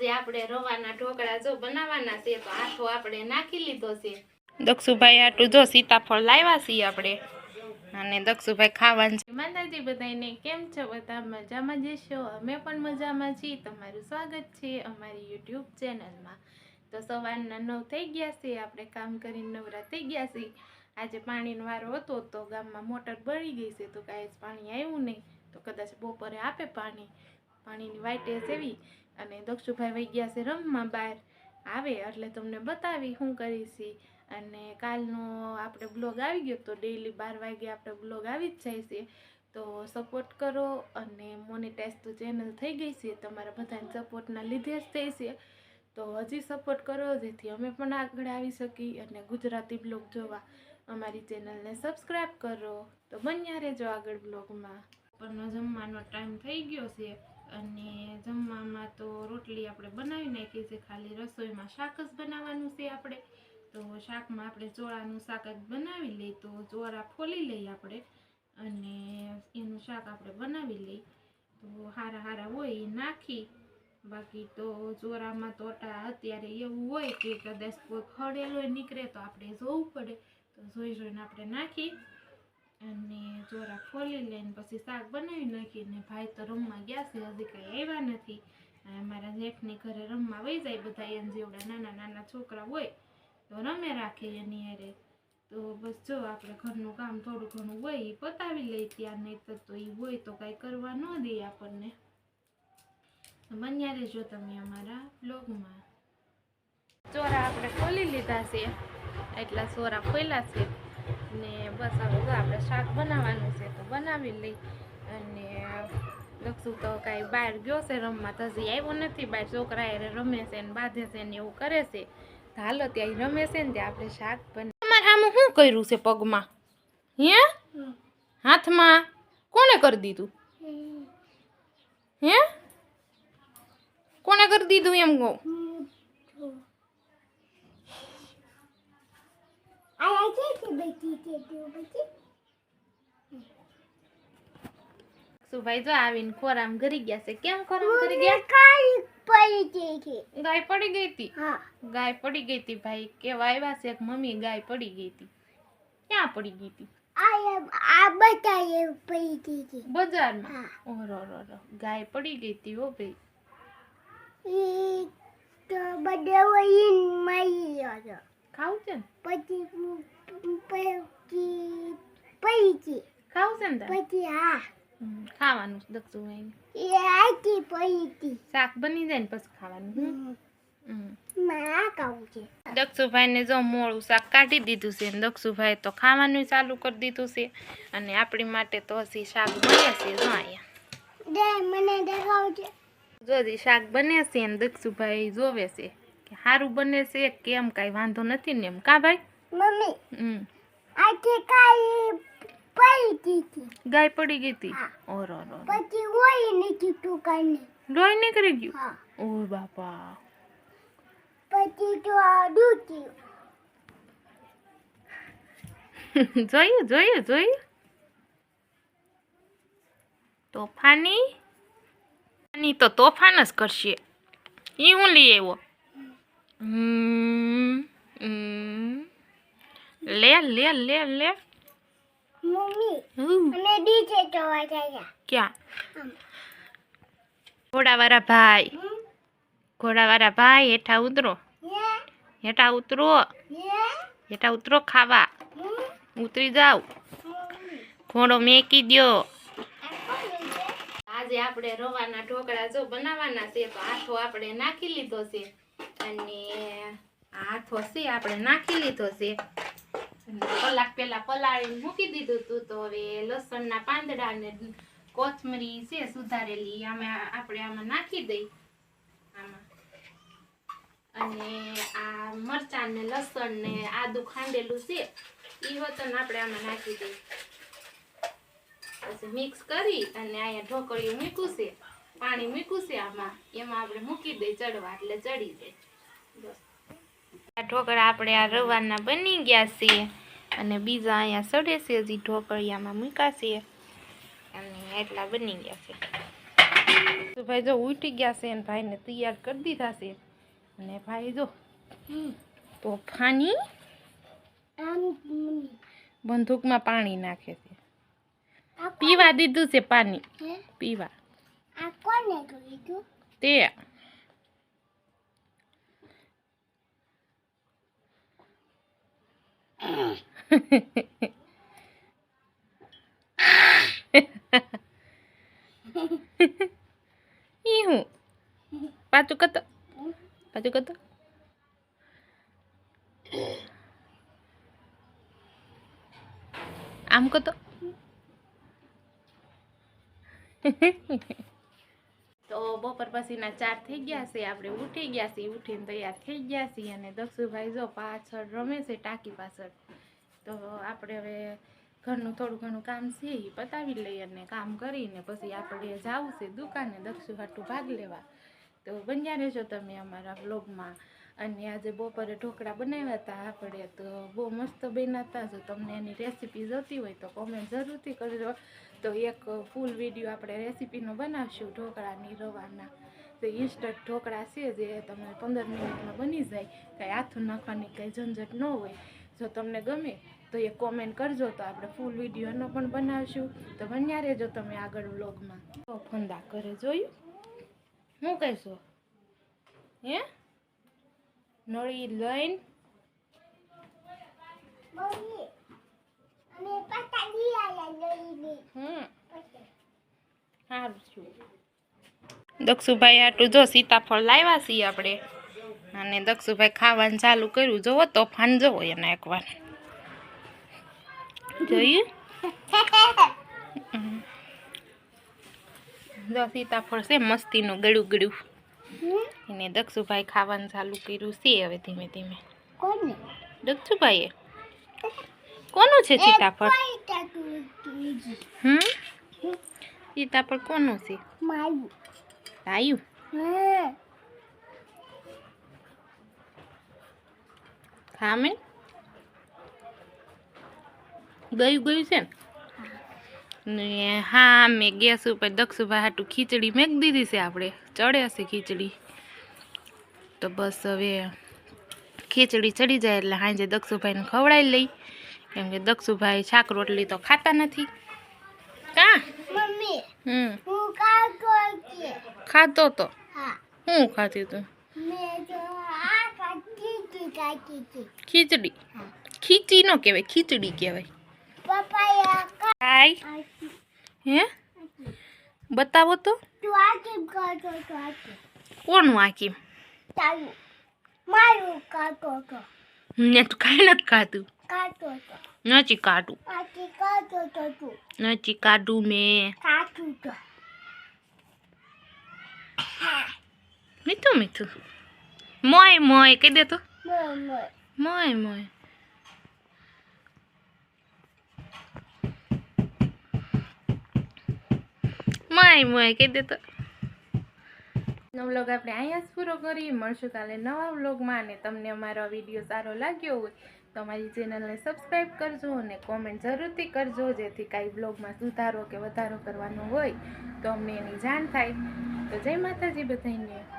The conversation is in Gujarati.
આજે આપણે રવાના ઢોકળા જો બનાવવાના છે તો આઠો આપણે નાખી લીધો છે. દક્ષુભાઈ આટલું જો સીતાફળ લાવ્યા છીએ આપણે. અને દક્ષુભાઈ ખાવાનું છે. માતાજી બધાને કેમ છો? બધા મજામાં જશો અમે પણ મજામાં છીએ. તમારું સ્વાગત છે અમારી યુટ્યુબ ચેનલમાં. તો સવારના નવ થઈ ગયા છે. આપણે કામ કરીને નવરા થઈ ગયા છીએ આજે પાણીનો વારો હતો તો ગામમાં મોટર બળી ગઈ છે. તો કાંઈ જ પાણી આવ્યું નહીં. તો કદાચ બપોરે આપે પાણી. પાણીની વાઈટે સેવી અને દક્ષુભાઈ વહી ગયા છે રમવા બહાર. આવે એટલે તમને બતાવી શું કરીશી અને કાલનો આપણે બ્લોગ આવી ગયો તો ડેઈલી બાર વાગે આપણે બ્લોગ આવી જ જાય છે. તો સપોર્ટ કરો અને મોનેટાઈઝ તો ચેનલ થઈ ગઈ છે. તમારા બધાને સપોર્ટના લીધે જ થઈ છે. તો હજી સપોર્ટ કરો, જેથી અમે પણ આગળ આવી શકી અને ગુજરાતી બ્લોગ જોવા. અમારી ચેનલને સબસ્ક્રાઈબ કરો. તો બન્યા રહેજો આગળ બ્લોગમાં. ઉપરનો જમવાનો ટાઈમ થઈ ગયો છે. અને જમવામાં તો રોટલી આપણે બનાવી નાખી છે, ખાલી રસોઈમાં શાક જ બનાવવાનું છે આપણે. તો શાકમાં આપણે ચોળાનું શાક જ બનાવી લઈએ, તો ચોળા ફોલી લઈએ આપણે અને એનું શાક આપણે બનાવી લઈએ. તો હારા હારા હોય એ નાખી. બાકી તો ચોરામાં તો અટા અત્યારે એવું હોય કે કદાચ કોઈ ખડેલો નીકળે તો આપણે જોવું પડે. તો જોઈ જોઈને આપણે નાખી. અને ચોરા ખોલી લઈને પછી શાક બનાવી નાખીને ભાઈ તો રમવા ગયા છે, હજી કંઈ આવ્યા નથી. મારા જેઠની ઘરે રમવા વહી જાય બધા એને જેવડા નાના નાના છોકરા હોય, તો રમે રાખે એની હારે. તો બસ જો આપણે ઘરનું કામ થોડું ઘણું હોય એ પતાવી લઈ ત્યાં નહીં તો તો એ હોય તો કાંઈ કરવા ન દે આપણને. બન્યા રહેજો તમે અમારા બ્લોગમાં ચોરા આપણે ખોલી લીધા છે, એટલા ચોરા ખોલ્યા છે. ને બસ હવે આપણે શાક બનાવવાનું છે તો બનાવી લઈ. અને લખશું તો કાંઈ બહાર ગયો છે રમવા, તો હજી આવ્યો નથી. બહાર છોકરા એ રમે છે ને બાંધે છે ને એવું કરે છે. તો હાલો ત્યાં રમે છે ને ત્યાં આપણે શાક બને તમારે આમાં શું કર્યું છે પગમાં? હે? હાથમાં? કોણે કરી દીધું? હે? કોણે કરી દીધું એમ કહું? સુભાઈ જો આવીને ખોરામ ઘરી ગયા છે. કેમ ખોરામ ઘરી ગયા? ગાય પડી ગઈ હતી? ગાય પડી ગઈ હતી ભાઈ. કેવા આવ્યા છે મમ્મી ગાય પડી ગઈ હતી. ક્યાં પડી ગઈ હતી? બજારમાં? ઓરો રો રો ગાય પડી ગઈ હતી ઓ ભાઈ. ખાવું છે ને ખાવું છે ને તારે? હમ, ખાવાનું છે દક્ષુભાઈ શાક બની જાય ને પછી ખાવાનું દક્ષુભાઈ ને જો મોળું શાક કાઢી દીધું છે દક્ષુભાઈ તો ખાવાનું ચાલુ કરી દીધું છે અને આપણી માટે તો હજી શાક બને છે જો અહીંયા. જો શાક બને છે ને દક્ષુભાઈ જોવે છે. કે સારું બને છે કેમ કાંઈ વાંધો નથી ને એમ. કા ભાઈ? મમ્મી હમ. આજે કાઈ પડી હતી. ગાય પડી ગઈ હતી? ઓર ઓર પછી હોય નથી તું કાને લોહી નીકળી ગયું? ઓ બાપા. પછી તો આ દૂધી જોયું જોયું જોયું? તોફાની? તો તોફાન જ કરશે. એ હું લઈ આવ્યો. લે લે લે લે મમ્મી હમ. અમે ડીજે જોવા ગયા ક્યાં? ઘોડાવાળા ભાઈ. ઘોડાવાળા ભાઈ હેઠા ઉતરો. હેઠા ઉતરો. હેઠા ઉતરો ખાવા. ઉતરી જાવ. ઘોડો મેકી છે આજે આપણે રવાના ઢોકળા જો બનાવવાના છે તો આથો આપણે નાખી લીધો છે. અને આથો છે આપણે નાખી લીધો છે. કલાક પહેલા પલાળીને મૂકી દીધું હતું. તો હવે લસણના પાંદડા ને કોથમરી છે સુધારેલી. આમાં આપણે આમાં નાખી દઈ. આમાં. અને આ મરચાં ને લસણ ને આદુ ખાંડેલું છે એ વતન આપણે આમાં નાખી દઈ. પછી મિક્સ કરી અને અહીંયા ઢોકળિયું મૂક્યું પાણી મૂક્યું છે આમાં. એમાં આપણે મૂકી દઈ ચડવા એટલે ચડી જાય. ઢોકળા આપણે આ રવાના બની ગયા છે અને બીજા અહીંયા સડે છે હજી ઢોકળિયામાં મૂક્યા અને એટલા બની ગયા છે. તો ભાઈ જો ઉઠી ગયા છે અને ભાઈને તૈયાર કરી દીધા છે. અને ભાઈ જો તોફાની બંદૂકમાં પાણી નાખે છે. પીવા દીધું છે પાણી. પીવા. તે ઈ હું પાછું કતો પાછું કતો આમ કતો તો બપોર પછીના ચાર થઈ ગયા છે, આપણે ઉઠી ગયા છીએ. ઉઠીને તૈયાર થઈ ગયા છીએ અને દક્ષુભાઈ જો પાછળ રમે છે ટાંકી પાછળ. તો આપણે હવે ઘરનું થોડું ઘણું કામ છે એ પતાવી લઈએ અને કામ કરીને પછી આપણે જવું છે દુકાને દક્ષુ હાટું ભાગ લેવા. તો બન્યા રહેજો તમે અમારા બ્લોગમાં અને આજે બપોરે ઢોકળા બનાવ્યા હતા આપણે. તો બહુ મસ્ત બન્યા હતા. જો તમને એની રેસીપી જોતી હોય તો કોમેન્ટ જરૂરથી કરજો. તો એક ફૂલ વીડિયો આપણે રેસીપીનો બનાવશું ઢોકળાની રવાના. તો ઇન્સ્ટન્ટ ઢોકળા છે જે તમને પંદર મિનિટમાં બની જાય, કાંઈ હાથું નાખવાની કાંઈ ઝંઝટ ન હોય. જો તમને ગમે તો એ કોમેન્ટ કરજો, તો આપણે ફૂલ વિડીયોનો પણ બનાવશું. તો બન્યા રહેજો તમે આગળ વ્લોગમાં તો ફંદા કરે જોયું? હું કહેશો? હે? નળી લઈને? અમે પતા દિયા લઈને હમ સારું છું દક્ષુભાઈ આટલું જો સીતાફળ લાવ્યા છીએ આપણે. અને દક્ષુભાઈ ખાવાનું ચાલુ કર્યું. જોવો તોફાન જોવો એના એકવાર. હમ. જો સીતાફળ છે મસ્તીનું ગળું ગળું. એને દક્ષુભાઈ ખાવાનું ચાલુ કર્યું છે હવે ધીમે ધીમે. દક્ષુભાઈએ કોનું છે સીતાફળ? હમ? સીતાફળ કોનું છે? માયું. લાયું ખામે? ગયું ગયું છે ને? હા મેં ગેસ ઉપર દક્ષુભાઈ હાટું ખીચડી મેં દીધી છે આપણે. ચડે હશે ખીચડી. તો બસ હવે ખીચડી ચડી જાય એટલે સાંજે દક્ષુભાઈને ખવડાવી લઈ. કેમ કે દક્ષુભાઈ શાક રોટલી તો ખાતા નથી. કા? હમ. ખાતો તો? હું. ખાતી તું? ખીચડી ખીચી નો કહેવાય ખીચડી કહેવાય. હે? બતાવો તો. કોનું આકીમ ને તું કાંઈ નથી ખાતું કાતો તો નથી કાઢું. આકી કાતો તો તું નથી કાઢું મેં. કાતું તો. મીઠું મીઠું. મોય મોય કહી દે તો. મોય મોય મોય મોય કહી દે તો. નો વ્લોગ આપણે અહીંયા જ પૂરો કરીએ. મળશું કાલે નવા વ્લોગમાં અને તમને અમારો વીડિયો સારો લાગ્યો હોય તો અમારી ચેનલને સબસ્ક્રાઈબ કરજો અને કોમેન્ટ જરૂરથી કરજો, જેથી કાંઈ બ્લોગમાં સુધારો કે વધારો કરવાનો હોય તો અમને એની જાણ થાય. તો જય માતાજી બધાને